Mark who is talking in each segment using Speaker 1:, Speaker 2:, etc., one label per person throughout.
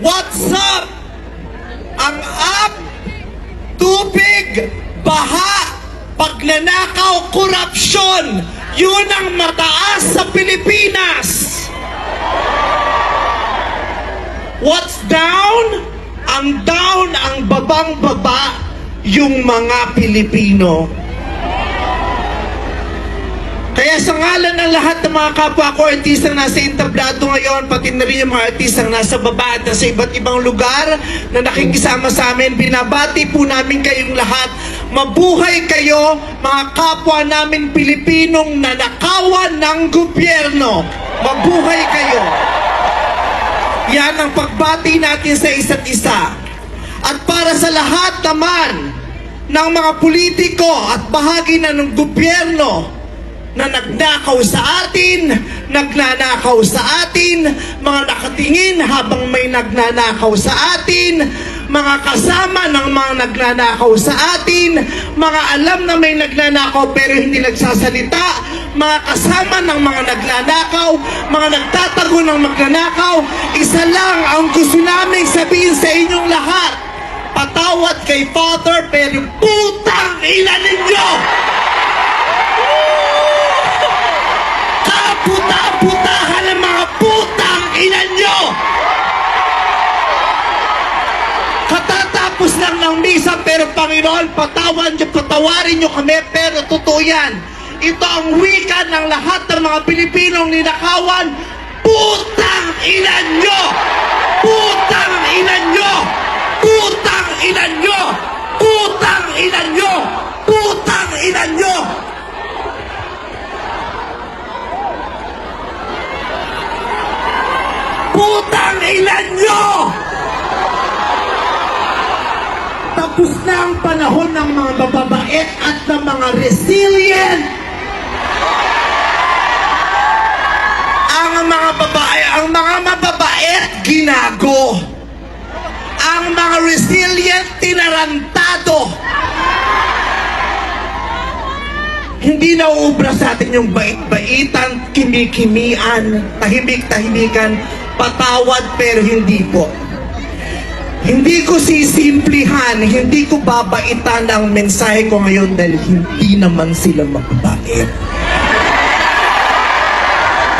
Speaker 1: What's up? Ang up, tubig, baha, pagnanakaw, korupsyon, yun ang mataas sa Pilipinas. What's down? Ang down, ang babang baba, yung mga Pilipino. Kaya sa ngalan ng lahat ng mga kapwa ko artistang nasa entablado ngayon, pati na rin yung mga artistang nasa baba at nasa iba't ibang lugar na nakikisama sa amin, binabati po namin kayong lahat. Mabuhay kayo, mga kapwa namin Pilipinong nanakawan ng gobyerno. Mabuhay kayo. Yan ang pagbati natin sa isa't isa. At para sa lahat naman ng mga politiko at bahagi na ng gobyerno na nagnakaw sa atin, nagnanakaw sa atin, mga nakatingin habang may nagnanakaw sa atin, mga kasama ng mga nagnanakaw sa atin, mga alam na may nagnanakaw pero hindi nagsasalita, mga kasama ng mga nagnanakaw, mga nagtatago ng magnanakaw, isa lang ang gusto namin sabihin sa inyong lahat. Patawad kay Father pero putang ina ninyo! Kaputa-putahan ng mga putang ina nyo! Katatapos lang ng misa pero Panginoon, patawan nyo, patawarin nyo kami pero totoo yan. Ito ang wika ng lahat ng mga Pilipinong ninakawan. Putang ina nyo! Putang ina nyo! Putang ina nyo! Putang ina nyo! Putang ina nyo! Putang ina nyo! Tapos na ang panahon ng mga mababait at ng mga resilient. Ang mga babae, ang mga mababait, ginago. Ang mga resilient, tinarantado. Hindi na uubra sa atin yung bait-baitan, kimikimian, tahimik-tahimikan, patawad pero hindi po. Hindi ko sisimplihan, hindi ko babaitan ang mensahe ko ngayon dahil hindi naman sila mababait.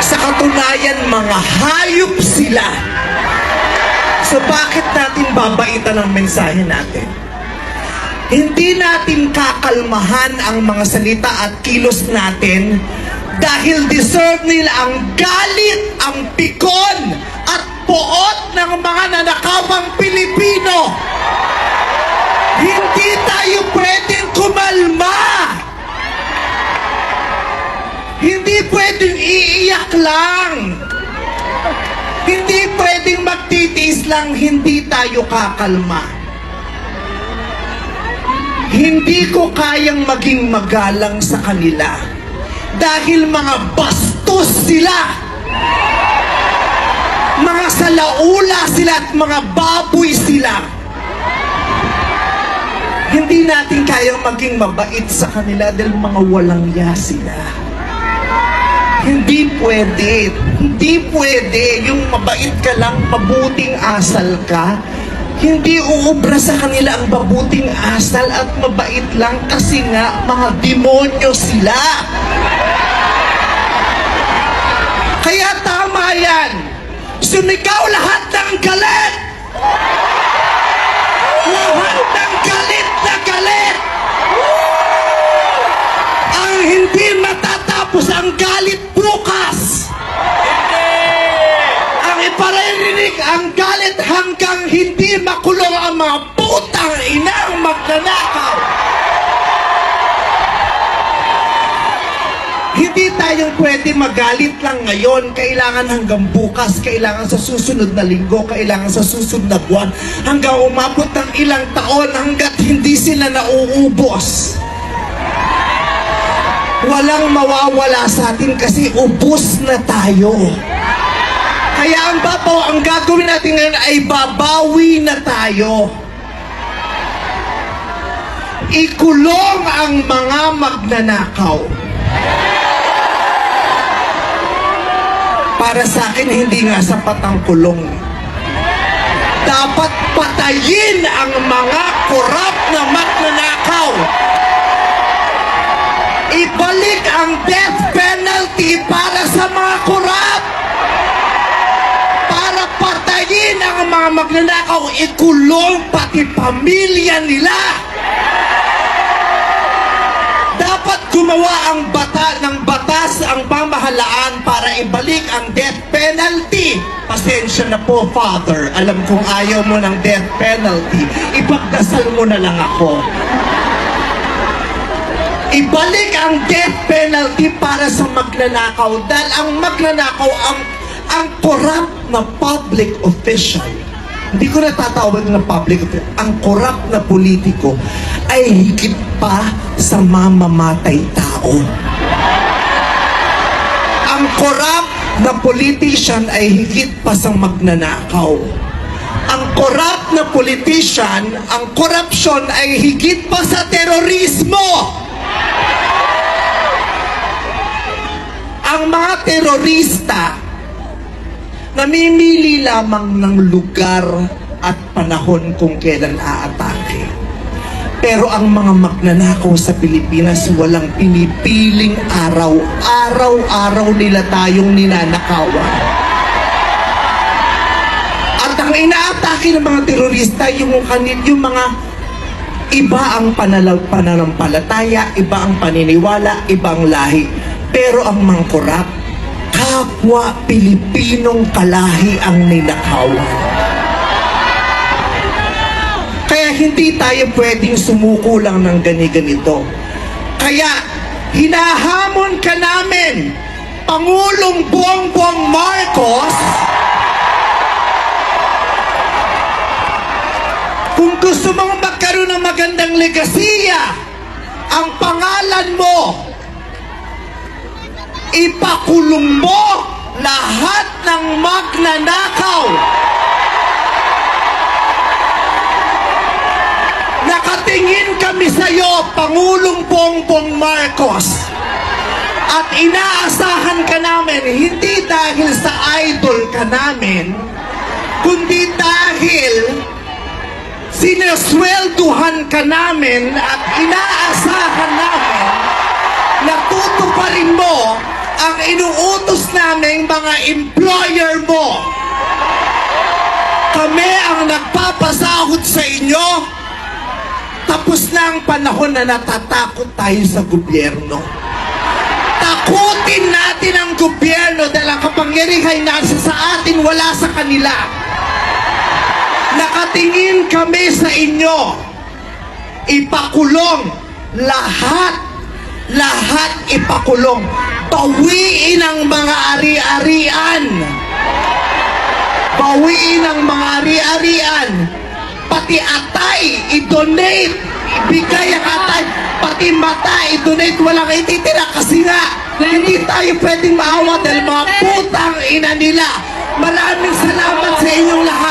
Speaker 1: Sa katunayan, mga hayop sila. So bakit natin babaitan ang mensahe natin? Hindi natin kakalmahan ang mga salita at kilos natin dahil deserve nila ang galit, ang pikon at poot ng mga nanakawang Pilipino. Hindi tayo pwedeng kumalma. Hindi pwedeng iiyak lang. Hindi pwedeng magtitiis lang, hindi tayo kakalma. Hindi ko kayang maging magalang sa kanila dahil mga bastos sila. Mga salaula sila at mga baboy sila. Hindi natin kayang maging mabait sa kanila dahil mga walang ya sila. Hindi pwede. Hindi pwede. Yung mabait ka lang, mabuting asal ka. Hindi uubra sa kanila ang mabuting asal at mabait lang kasi nga mga demonyo sila. Kaya tama yan. Sumigaw lahat ng galit. Lahat ng galit na galit. Ang hindi matatapos ang galit ang galit hanggang hindi makulong ang mga putang inang magnanakaw. Hindi tayo pwede magalit lang ngayon. Kailangan hanggang bukas, kailangan sa susunod na linggo, kailangan sa susunod na buwan, hanggang umabot ng ilang taon hanggat hindi sila nauubos. Walang mawawala sa atin kasi ubos na tayo. Kaya ang babaw, ang gagawin natin ngayon ay babawi na tayo. Ikulong ang mga magnanakaw. Para sa akin, hindi nga sapat ang kulong. Dapat patayin ang mga korap na magnanakaw. Ibalik ang death penalty para sa mga korap. Mga magnanakaw, ikulong pati pamilya nila. Dapat gumawa ang bata ng batas ang pamahalaan para ibalik ang death penalty. Pasensya na po, Father. Alam kong ayaw mo ng death penalty. Ipagdasal mo na lang ako. Ibalik ang death penalty para sa magnanakaw dahil ang magnanakaw ang ang corrupt na public official. Hindi ko natatawag na public. Ang corrupt na politiko ay higit pa sa mamamatay tao. Ang corrupt na politician ay higit pa sa magnanakaw. Ang corrupt na politician, ang corruption ay higit pa sa terorismo. ang mga terorista namimili lamang ng lugar at panahon kung kailan aatake. Pero ang mga magnanakaw sa Pilipinas walang pinipiling araw. Araw-araw nila tayong ninanakawan. At ang inaatake ng mga terorista yung, kanil, yung mga iba ang panalaw, pananampalataya, iba ang paniniwala, ibang lahi. Pero ang mga korap, kapwa Pilipinong kalahi ang ninakawan. Kaya hindi tayo pwedeng sumuko lang ng gani-ganito. Kaya hinahamon ka namin, Pangulong Bongbong Marcos, kung gusto mong magkaroon ng magandang legasiya, ang pangalan mo, ipakulong mo lahat ng magnanakaw. Nakatingin kami sa iyo, Pangulong Bongbong Marcos. At inaasahan ka namin, hindi dahil sa idol ka namin, kundi dahil sineswelduhan ka namin at inaasahan namin na tutuparin mo ang inuutos naming mga employer mo. Kami ang nagpapasahod sa inyo. Tapos na ang panahon na natatakot tayo sa gobyerno. Takutin natin ang gobyerno dahil ang kapangyarihan nasa sa atin, wala sa kanila. Nakatingin kami sa inyo. Ipakulong lahat, lahat ipakulong. Bawiin ang mga ari-arian. Bawiin ang mga ari-arian. Pati atay, i-donate. Ibigay ang atay. Pati mata, i-donate. Walang ititira kasi nga, hindi tayo pwedeng maawa dahil mga putang ina nila. Maraming salamat sa inyong lahat.